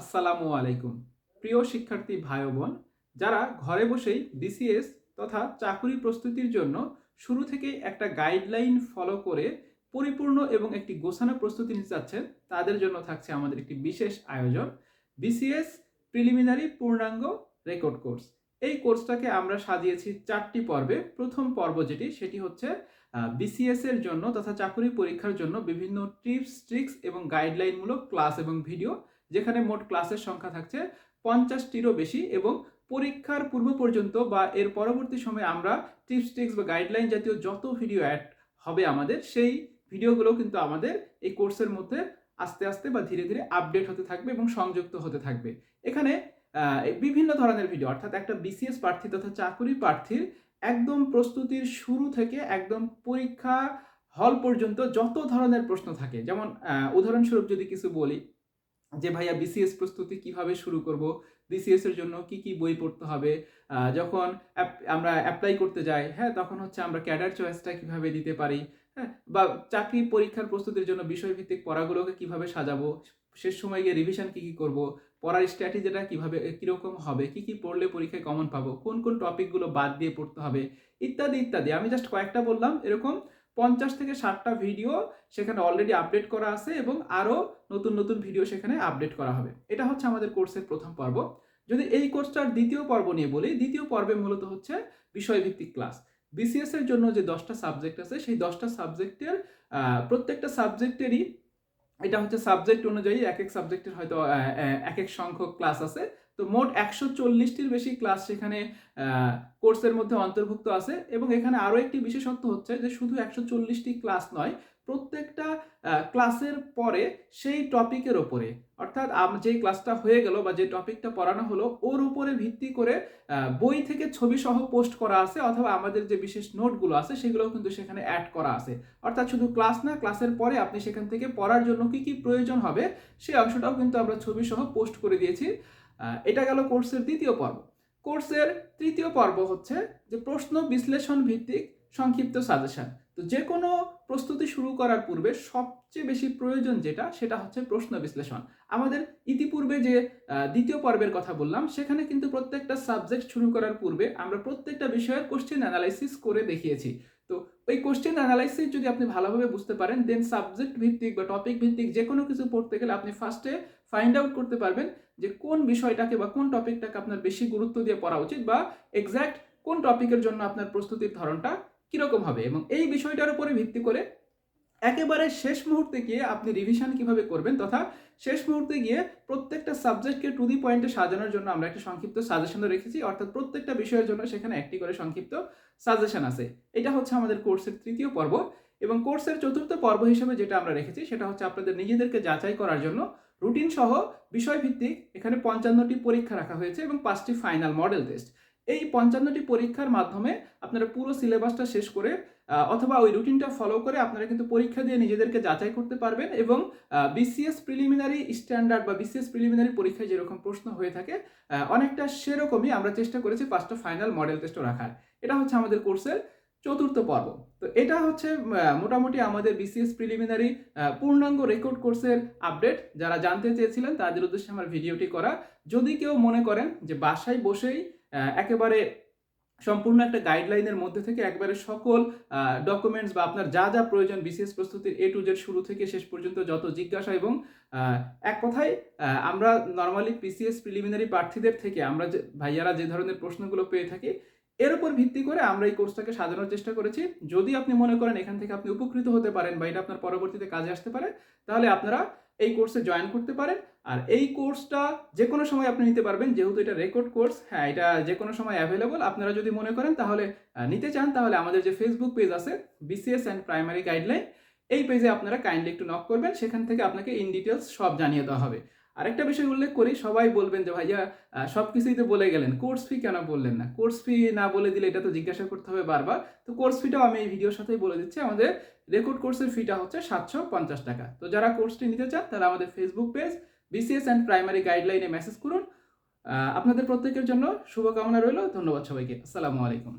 আসসালামু আলাইকুম। প্রিয় শিক্ষার্থী ভাই বোন, যারা ঘরে বসেই বিসিএস তথা চাকুরি প্রস্তুতির জন্য শুরু থেকেই একটা গাইডলাইন ফলো করে পরিপূর্ণ এবং একটি গোছানো প্রস্তুতি নিতে চাচ্ছেন, তাদের জন্য থাকছে আমাদের একটি বিশেষ আয়োজন বিসিএস প্রিলিমিনারি পূর্ণাঙ্গ রেকর্ড কোর্স এই কোর্সটাকে আমরা সাজিয়েছি চারটি পর্বে। প্রথম পর্ব যেটি, সেটি হচ্ছে বিসিএস এর জন্য তথা চাকুরি পরীক্ষার জন্য বিভিন্ন টিপস ট্রিক্স এবং গাইডলাইনমূলক ক্লাস এবং ভিডিও যেখানে মোট ক্লাসের সংখ্যা থাকছে পঞ্চাশটিরও বেশি এবং পরীক্ষার পূর্ব পর্যন্ত বা এর পরবর্তী সময়ে আমরা টিপস ট্রিক্স বা গাইডলাইন জাতীয় যত ভিডিও অ্যাড হবে আমাদের, সেই ভিডিওগুলো কিন্তু আমাদের এই কোর্সের মধ্যে আস্তে আস্তে বা ধীরে ধীরে আপডেট হতে থাকবে এবং সংযুক্ত হতে থাকবে। এখানে বিভিন্ন ধরনের ভিডিও অর্থাৎ একটা বিসিএস প্রার্থী তথা চাকুরি প্রার্থীর একদম প্রস্তুতির শুরু থেকে একদম পরীক্ষা হল পর্যন্ত যত ধরনের প্রশ্ন থাকে, যেমন উদাহরণস্বরূপ যদি কিছু বলি যে ভাইয়া বিসিএস প্রস্তুতি কীভাবে শুরু করব বিসিএস এর জন্য কি কি বই পড়তে হবে যখন আমরা অ্যাপ্লাই করতে যাই হ্যাঁ তখন হচ্ছে আমরা ক্যাডার চয়েসটা কীভাবে দিতে পারি হ্যাঁ বা চাকরি পরীক্ষার প্রস্তুতির জন্য বিষয়ভিত্তিক পড়াগুলোকে কীভাবে সাজাবো, শেষ সময় গিয়ে রিভিশন কি কি করব, পড়ার স্ট্র্যাটেজিটা কীভাবে কীরকম হবে, কি কি পড়লে পরীক্ষায় কমন পাবো, কোন কোন টপিকগুলো বাদ দিয়ে পড়তে হবে, ইত্যাদি ইত্যাদি। আমি জাস্ট কয়েকটা বললাম, এরকম পঞ্চাশ থেকে ষাটটা ভিডিও সেখানে অলরেডি আপডেট করা আছে এবং আরও নতুন নতুন ভিডিও সেখানে আপডেট করা হবে। এটা হচ্ছে আমাদের কোর্সের প্রথম পর্ব। যদি এই কোর্সটার দ্বিতীয় পর্ব নিয়ে বলি, দ্বিতীয় পর্বে মূলত হচ্ছে বিষয়ভিত্তিক ক্লাস বিসিএস এর জন্য যে দশটা সাবজেক্ট আছে, সেই দশটা সাবজেক্টের প্রত্যেকটা সাবজেক্টেরই এটা হচ্ছে সাবজেক্ট অনুযায়ী এক এক সাবজেক্টের হয়তো এক এক সংখ্যক ক্লাস আছে। তো মোট একশো চল্লিশটির বেশি ক্লাস সেখানে কোর্সের মধ্যে অন্তর্ভুক্ত আছে এবং এখানে আরও একটি বিশেষত্ব হচ্ছে যে শুধু একশো চল্লিশটি ক্লাস নয় প্রত্যেকটা ক্লাসের পরে সেই টপিকের ওপরে। অর্থাৎ যেই ক্লাসটা হয়ে গেল বা যে টপিকটা পড়ানো হলো, ওর উপরে ভিত্তি করে বই থেকে ছবি সহ পোস্ট করা আছে অথবা আমাদের যে বিশেষ নোটগুলো আছে, সেগুলোও কিন্তু সেখানে অ্যাড করা আছে। অর্থাৎ শুধু ক্লাস না ক্লাসের পরে আপনি সেখান থেকে পড়ার জন্য কি কি প্রয়োজন হবে সেই অংশটাও কিন্তু আমরা ছবি সহ পোস্ট করে দিয়েছি। এটা গেল কোর্সের দ্বিতীয় পর্ব। কোর্সের তৃতীয় পর্ব হচ্ছে যে প্রশ্ন বিশ্লেষণ ভিত্তিক সংক্ষিপ্ত সাজেশন তো যে কোনো প্রস্তুতি শুরু করার পূর্বে সবচেয়ে বেশি প্রয়োজন যেটা, সেটা হচ্ছে প্রশ্ন বিশ্লেষণ। আমাদের ইতিপূর্বে যে দ্বিতীয় পর্বের কথা বললাম, সেখানে কিন্তু প্রত্যেকটা সাবজেক্ট শুরু করার পূর্বে আমরা প্রত্যেকটা বিষয়ের কোশ্চেন অ্যানালাইসিস করে দেখিয়েছি। তো ওই কোশ্চেন অ্যানালাইসিস যদি আপনি ভালোভাবে বুঝতে পারেন দেন সাবজেক্ট ভিত্তিক বা টপিক ভিত্তিক যে কোনো কিছু পড়তে গেলে আপনি ফার্স্টে ফাইন্ড আউট করতে পারবেন যে কোন বিষয়টাকে বা কোন টপিকটাকে আপনার বেশি গুরুত্ব দিয়ে পড়া উচিত বা এক্স্যাক্ট কোন টপিকের জন্য আপনার প্রস্তুতির ধরনটা কীরকম হবে? এবং এই বিষয়টার উপরে ভিত্তি করে একেবারে শেষ মুহূর্তে গিয়ে আপনি রিভিশন কীভাবে করবেন তথা শেষ মুহূর্তে গিয়ে প্রত্যেকটা সাবজেক্টকে টু দি পয়েন্টে সাজানোর জন্য আমরা একটা সংক্ষিপ্ত সাজেশনও রেখেছি। অর্থাৎ প্রত্যেকটা বিষয়ের জন্য সেখানে একটি করে সংক্ষিপ্ত সাজেশন আছে। এটা হচ্ছে আমাদের কোর্সের তৃতীয় পর্ব। এবং কোর্সের চতুর্থ পর্ব হিসেবে যেটা আমরা রেখেছি, সেটা হচ্ছে আপনাদের নিজেদেরকে যাচাই করার জন্য রুটিন সহ বিষয়ভিত্তিক এখানে পঞ্চান্নটি পরীক্ষা রাখা হয়েছে এবং পাঁচটি ফাইনাল মডেল টেস্ট এই পঞ্চান্নটি পরীক্ষার মাধ্যমে আপনারা পুরো সিলেবাসটা শেষ করে অথবা ওই রুটিনটা ফলো করে আপনারা কিন্তু পরীক্ষা দিয়ে নিজেদেরকে যাচাই করতে পারবেন এবং বিসিএস প্রিলিমিনারি স্ট্যান্ডার্ড বা বিসিএস প্রিলিমিনারি পরীক্ষায় যেরকম প্রশ্ন হয়ে থাকে অনেকটা সেরকমই আমরা চেষ্টা করেছি পাঁচটা ফাইনাল মডেল টেস্টও রাখার। এটা হচ্ছে আমাদের কোর্সের চতুর্থ পর্ব। তো এটা হচ্ছে মোটামুটি আমাদের বিসিএস প্রিলিমিনারি পূর্ণাঙ্গ রেকর্ড কোর্সের আপডেট যারা জানতে চেয়েছিলেন তাদের উদ্দেশ্যে আমার ভিডিওটি করা। যদি কেউ মনে করেন যে বাসায় বসেই একেবারে সম্পূর্ণ একটা গাইডলাইনের মধ্যে থেকে একবারে সকল ডকুমেন্টস বা আপনার যা যা প্রয়োজন বিসিএস প্রস্তুতির এ টু জেড শুরু থেকে শেষ পর্যন্ত যত জিজ্ঞাসা এবং এক কথায় আমরা নর্মালি পিসিএস প্রিলিমিনারি প্রার্থীদের থেকে আমরা যে, ভাইয়ারা যে ধরনের প্রশ্নগুলো পেয়ে থাকি, এর উপর ভিত্তি করে আমরা এই কোর্সটাকে সাজানোর চেষ্টা করেছি। যদি আপনি মনে করেন এখান থেকে আপনি উপকৃত হতে পারেন বা এটা আপনার পরবর্তীতে কাজে আসতে পারে, তাহলে আপনারা এই কোর্সে জয়েন করতে পারেন। আর এই কোর্সটা যে কোনো সময় আপনি নিতে পারবেন, যেহেতু এটা রেকর্ড কোর্স হ্যাঁ এটা যে কোনো সময় অ্যাভেলেবল আপনারা যদি মনে করেন তাহলে নিতে চান, তাহলে আমাদের যে ফেসবুক পেজ আছে বিসিএস অ্যান্ড প্রাইমারি গাইডলাইন এই পেজে আপনারা কাইন্ডলি একটু নক করবেন, সেখান থেকে আপনাকে ইন ডিটেলস সব জানিয়ে দেওয়া হবে। আরেকটা বিষয় উল্লেখ করি, সবাই বলবেন যে, ভাইয়া সব কিছুই তো বলে গেলেন কোর্স ফি কেন বললেন না? কোর্স ফি না বলে দিলে এটা তো জিজ্ঞাসা করতে হবে বারবার। তো কোর্স ফিটাও আমি এই ভিডিওর সাথেই বলে দিচ্ছি, আমাদের রেকর্ড কোর্সের ফিটা হচ্ছে সাতশো পঞ্চাশ টাকা। তো যারা কোর্সটি নিতে চান, তারা আমাদের Facebook page BCS and primary গাইডলাইনে message করুন। আপনাদের প্রত্যেকের জন্য শুভকামনা রইল। ধন্যবাদ সবাইকে। আসসালামু আলাইকুম।